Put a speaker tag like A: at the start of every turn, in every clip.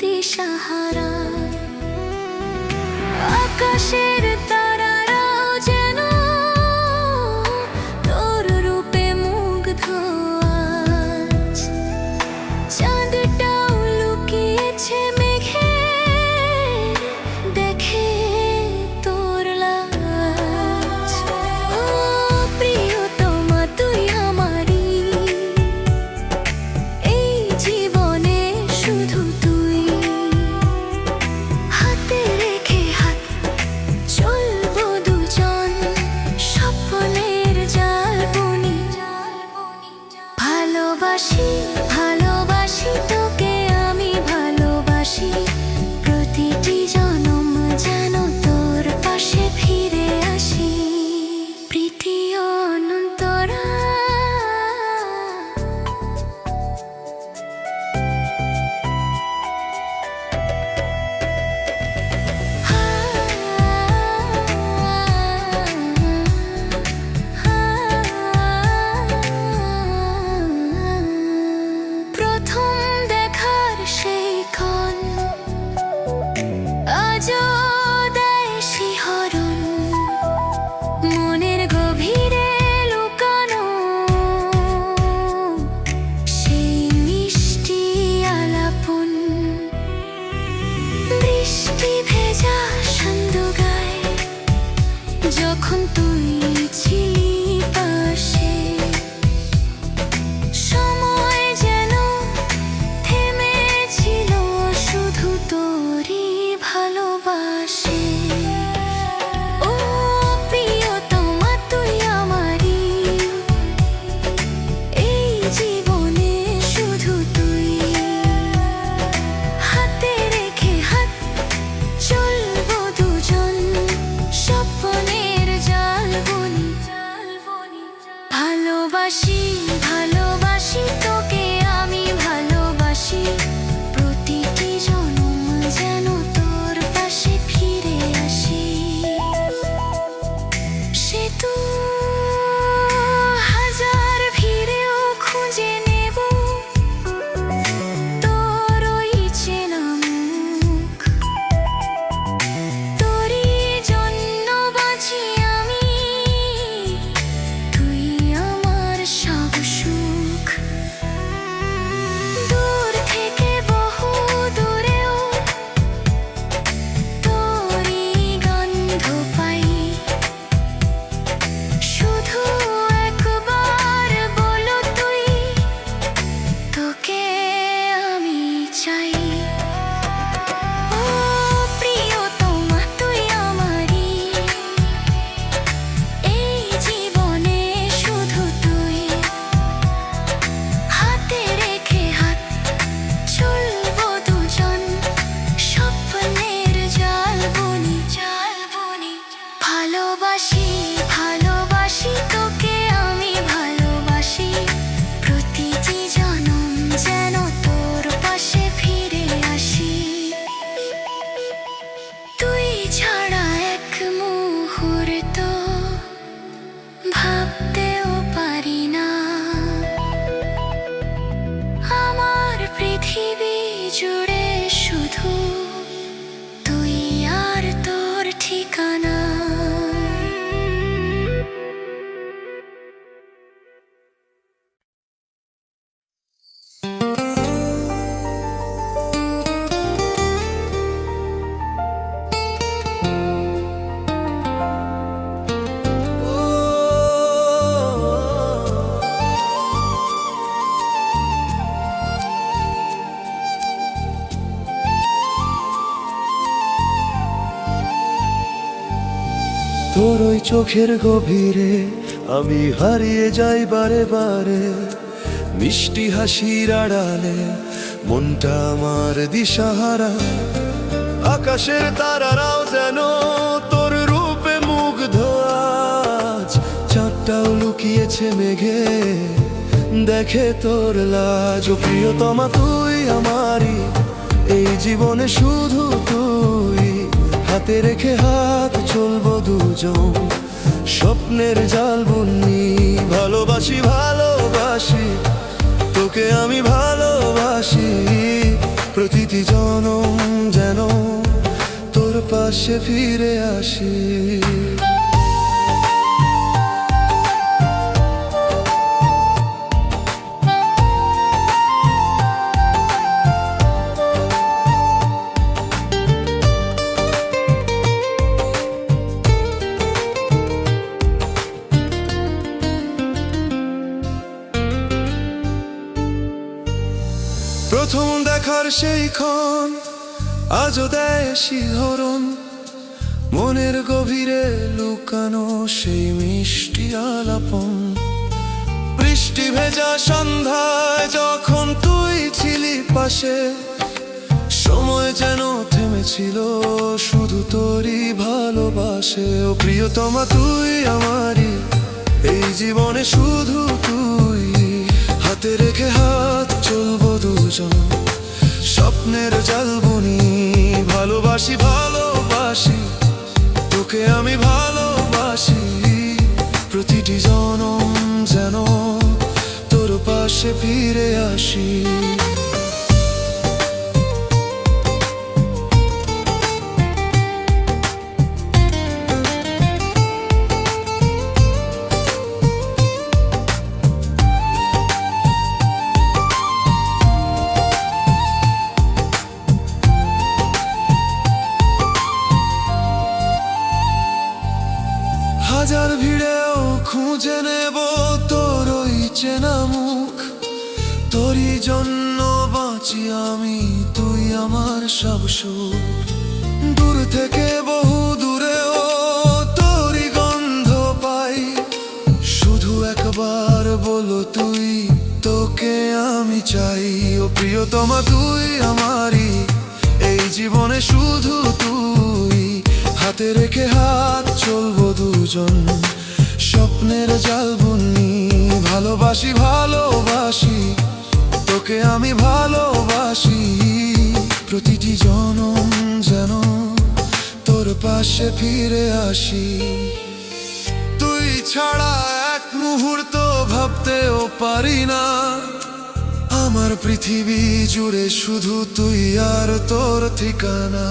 A: দিশাহারা। আকাশের контує.
B: 줄이 চোখের গভীরে আমি হারিয়ে যাই বারে বারে। মিষ্টি হাসির আড়ালে মনটা আমার দিশাহারা। আকাশের তারারাও যেন তোর রূপে মুগ্ধ আজ। চাঁদটাও লুকিয়েছে মেঘে, দেখে তোর লাজ। প্রিয়তমা, তুই আমারই, এই জীবনে শুধু তুই। হাতে রেখে হাত চলবো দুজন। স্বপ্নের জাল বুননি। ভালোবাসি ভালোবাসি, তোকে আমি ভালোবাসি। প্রতিটি জনম যেন তোর পাশে ফিরে আসি। সেই ক্ষণ আজও দেয় শিহরণ। মনের গভীরে লুকানো সেই মিষ্টি আলাপন। বৃষ্টি ভেজা সন্ধ্যায় যখন তুই ছিলি পাশে, সময় যেন থেমেছিল শুধু তোরই ভালোবাসে। ও প্রিয়তমা, তুই আমারই, এই জীবনে শুধু তুই। হাতে রেখে হাত চলবো দুজন। স্বপ্নের জাল বুনি, ভালোবাসি ভালোবাসি, তোকে আমি ভালোবাসি। প্রতিটি জনম যেন তোর পাশে ফিরে আসি। আমি, তুই আমার সব সুখ। দূর থেকে বহু দূরেও তোরই গন্ধ পাই। শুধু একবার বলো তুই, তোকে আমি চাই। ও প্রিয়তমা, তুই আমারই। এই জীবনে শুধু তুই। হাতে রেখে হাত চলবো দুজন। স্বপ্নের জাল বুনি ভালোবাসি ভালোবাসি। তোকে আমি ভালোবাসি। প্রতিটি জনম যেন তোর পাশে ফিরে আসি। তুই ছাড়া এক মুহূর্ত ভাবতেও পারি না। আমার পৃথিবী জুড়ে শুধু তুই আর তোর ঠিকানা।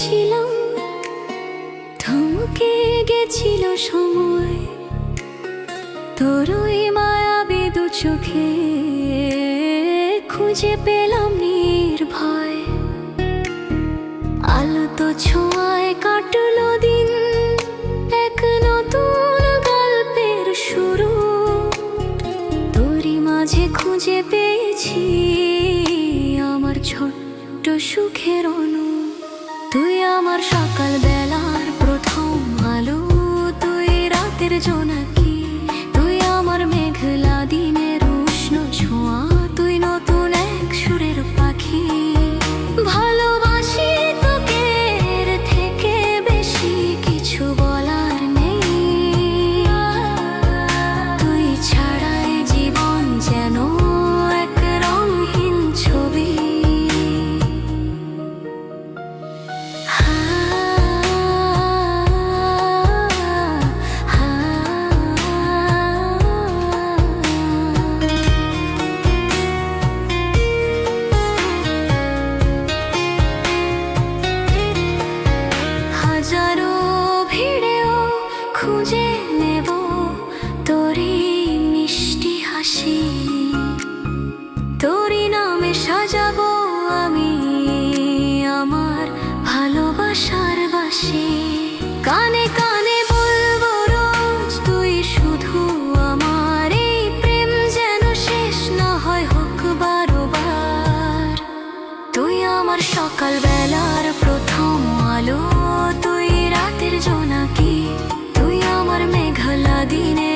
A: দেখেছিলাম থমকে গেছিল সময়। তোর ওই মায়াবী দু চোখে খুঁজে পেলাম নির্ভয়। আলো তো ছোঁয়ায় কাটলো দিন, এক নতুন গল্পের শুরু। তোরই মাঝে খুঁজে পেয়েছি আমার ছোট্ট সুখের সকাল বেলার প্রথম আলো তুই রাতের জোনাকি খুঁজে নেব giardine.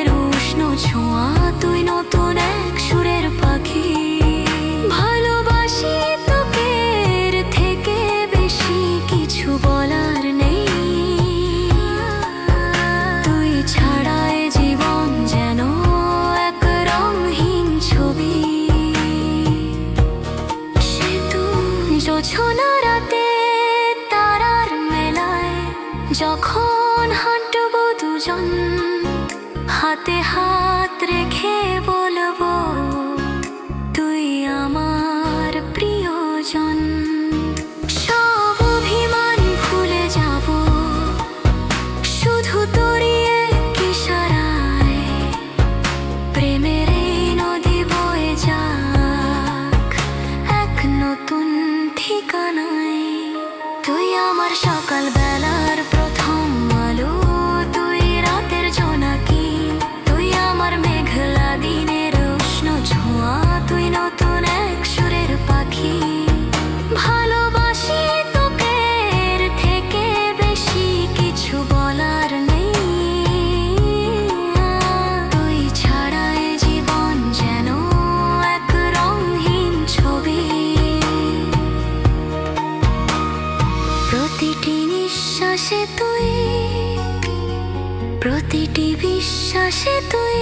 A: প্রতিটি বিশ্বাসে তুই